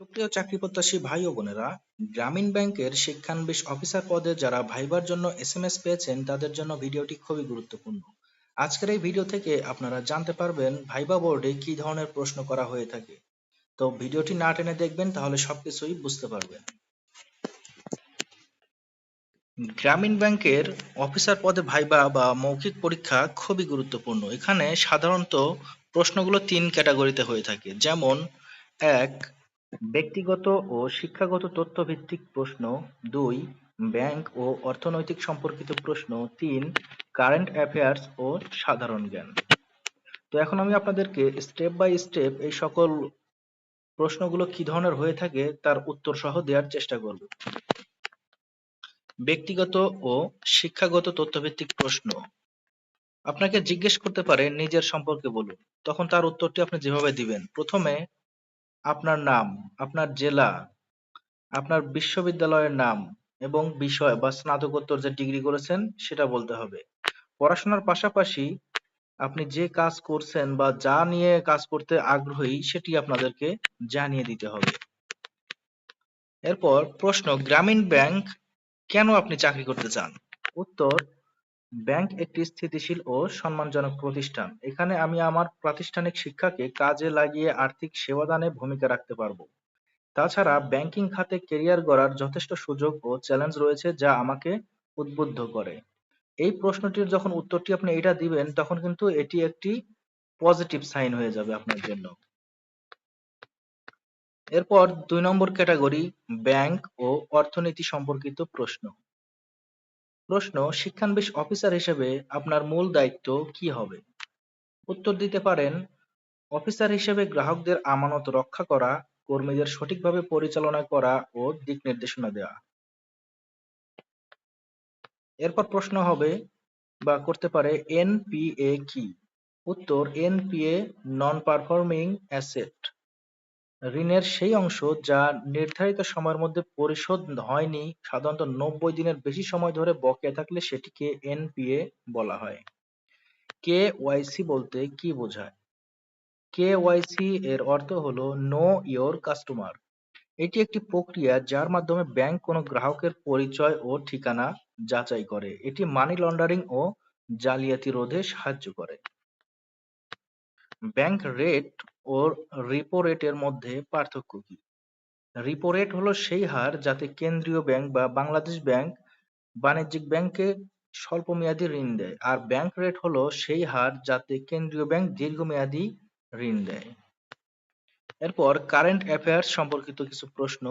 সুপ্রিয় চাকরি প্রত্যাশী ভাই ও বোনেরা, গ্রামীণ ব্যাংকের শিক্ষানবিশ অফিসার পদে যারা ভাইবার জন্য এসএমএস পেয়েছেন, তাদের জন্য ভিডিওটি খুবই গুরুত্বপূর্ণ। আজকের এই ভিডিও থেকে আপনারা জানতে পারবেন ভাইবা বোর্ডে কি ধরনের প্রশ্ন করা হয়ে থাকে। তো ভিডিওটি না টেনে দেখবেন, তাহলে সবকিছুই বুঝতে পারবেন। গ্রামীণ ব্যাংকের অফিসার পদে ভাইবা বা মৌখিক পরীক্ষা খুবই গুরুত্বপূর্ণ। এখানে সাধারণত প্রশ্নগুলো তিন ক্যাটাগরিতে হয়ে থাকে। যেমন, এক ব্যক্তিগত ও শিক্ষাগত তথ্য ভিত্তিক প্রশ্ন দুই, ব্যাংক ও অর্থনৈতিক সম্পর্কিত প্রশ্ন তিন, কারেন্ট অ্যাফেয়ার্স ও সাধারণ জ্ঞান। তো এখন আমি আপনাদেরকে স্টেপ বাই স্টেপ এই সকল প্রশ্নগুলো কি ধরনের হয়ে থাকে তার উত্তর সহ দেওয়ার চেষ্টা করব। ব্যক্তিগত ও শিক্ষাগত তথ্যভিত্তিক প্রশ্ন। আপনাকে জিজ্ঞেস করতে পারে নিজের সম্পর্কে বলুন। তখন তার উত্তরটি আপনি যেভাবে দিবেন। প্রথমে আপনার নাম, আপনার জেলা, আপনার বিশ্ববিদ্যালয়ের নাম এবং বিষয় বা স্নাতকোত্তর যে ডিগ্রি করেছেন সেটা বলতে হবে। পড়াশোনার পাশাপাশি আপনি যে কাজ করছেন বা যা নিয়ে কাজ করতে আগ্রহী সেটি আপনাদেরকে জানিয়ে দিতে হবে। এরপর প্রশ্ন, গ্রামীণ ব্যাংক কেন আপনি চাকরি করতে চান? উত্তর ব্যাংক একটি স্থিতিশীল ও সম্মানজনক প্রতিষ্ঠান। এখানে আমি আমার প্রাতিষ্ঠানিক শিক্ষাকে কাজে লাগিয়ে আর্থিক সেবাদানে ভূমিকা রাখতে পারব। তাছাড়া ব্যাংকিং খাতে কেরিয়ার গড়ার যথেষ্ট সুযোগ ও চ্যালেঞ্জ রয়েছে যা আমাকে উদ্বুদ্ধ করে। এই প্রশ্নটির যখন উত্তরটি আপনি এটা দিবেন, তখন কিন্তু এটি একটি পজিটিভ সাইন হয়ে যাবে আপনার জন্য। এরপর দুই নম্বর ক্যাটাগরি, ব্যাংক ও অর্থনীতি সম্পর্কিত প্রশ্ন। প্রশ্ন, শিক্ষানবিশ অফিসার হিসেবে আপনার মূল দায়িত্ব কি হবে? উত্তর দিতে পারেন, অফিসার হিসেবে গ্রাহকদের আমানত রক্ষা করা, কর্মীদের সঠিকভাবে পরিচালনা করা ও দিক নির্দেশনা দেওয়া। এরপর প্রশ্ন হবে, বা করতে পারে, এনপিএ কি? উত্তর, এনপিএ নন পারফর্মিং অ্যাসেট। ঋণের সেই অংশ যা নির্ধারিত সময়ের মধ্যে পরিশোধ হয়নি, সাধারণত নব্বই দিনের বেশি সময় ধরে বকেয়া থাকলে সেটিকে এনপিএ বলা হয়। কে ওয়াইসি বলতে কি বোঝায়? কে ওয়াইসি এর অর্থ হলো নো ইয়োর কাস্টমার এটি একটি প্রক্রিয়া যার মাধ্যমে ব্যাংক কোনো গ্রাহকের পরিচয় ও ঠিকানা যাচাই করে। এটি মানি লন্ডারিং ও জালিয়াতি রোধে সাহায্য করে। ব্যাংক রেট ও রিপো রেটের মধ্যে পার্থক্য কি? রিপো রেট হলো সেই হার যাতে কেন্দ্রীয় ব্যাংক বা বাংলাদেশ ব্যাংক বাণিজ্যিক ব্যাংকে স্বল্প মেয়াদী ঋণ দেয়। আর ব্যাংক রেট হলো সেই হার যাতে কেন্দ্রীয় ব্যাংক দীর্ঘমেয়াদী ঋণ দেয়। এরপর কারেন্ট অ্যাফেয়ার্স সম্পর্কিত কিছু প্রশ্ন।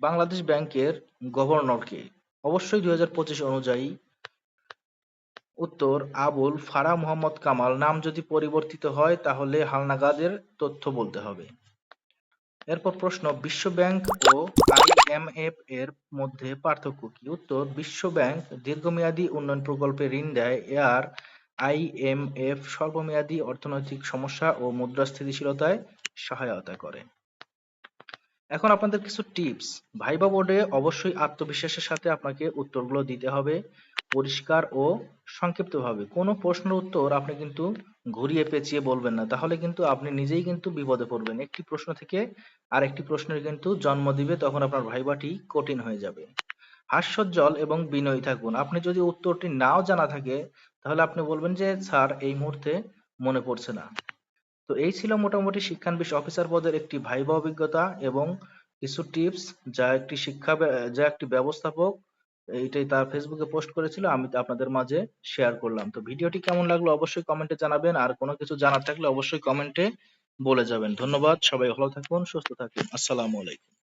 বাংলাদেশ ব্যাংকের গভর্নরকে অবশ্যই দুই হাজার পঁচিশ অনুযায়ী উত্তর, আবুল ফারা মোহাম্মদ কামাল। নাম যদি পরিবর্তিত হয়, তাহলে হালনাগাদের তথ্য বলতে হবে। এরপর প্রশ্ন বিশ্ব ব্যাংক ও আইএমএফ এর মধ্যে পার্থক্য কি? উত্তর বিশ্ব ব্যাংক দীর্ঘমেয়াদী উন্নয়ন প্রকল্পে ঋণ দেয় আর আইএমএফ স্বল্পমেয়াদী অর্থনৈতিক সমস্যা ও মুদ্রা স্থিতিশীলতায় সহায়তা করে। এখন আপনাদের কিছু টিপস। ভাইবা বোর্ডে অবশ্যই আত্মবিশ্বাসের সাথে আপনাকে উত্তরগুলো দিতে হবে। পরিষ্কার ও সংক্ষিপ্তভাবে। কোনো প্রশ্নের উত্তর আপনি কিন্তু ঘুরিয়ে পেঁচিয়ে বলবেন না। তাহলে কিন্তু আপনি নিজেই কিন্তু বিপদে পড়বেন। একটি প্রশ্ন থেকে আর একটি প্রশ্নের কিন্তু জন্ম দিবে, তখন আপনার ভাইবাটি কঠিন হয়ে যাবে। হাস্যোজ্জ্বল এবং বিনয়ী থাকুন। আপনি যদি উত্তরটি নাও জানা থাকে, তাহলে আপনি বলবেন যে, স্যার, এই মুহূর্তে মনে পড়ছে না। তো এই ছিল মোটামুটি শিক্ষানবিশ অফিসার পদের একটি ভাইবা অভিজ্ঞতা এবং কিছু টিপস, যা একটি শিক্ষা যা একটি ব্যবস্থাপক এইটাই তার ফেসবুকে পোস্ট করেছিল, আমি আপনাদের মাঝে শেয়ার করলাম। তো ভিডিওটি কেমন লাগল অবশ্যই কমেন্টে জানাবেন, আর কোনো কিছু জানার থাকলে অবশ্যই কমেন্টে বলে যাবেন। ধন্যবাদ, সবাই ভালো থাকুন, সুস্থ থাকুন, আসসালামু আলাইকুম।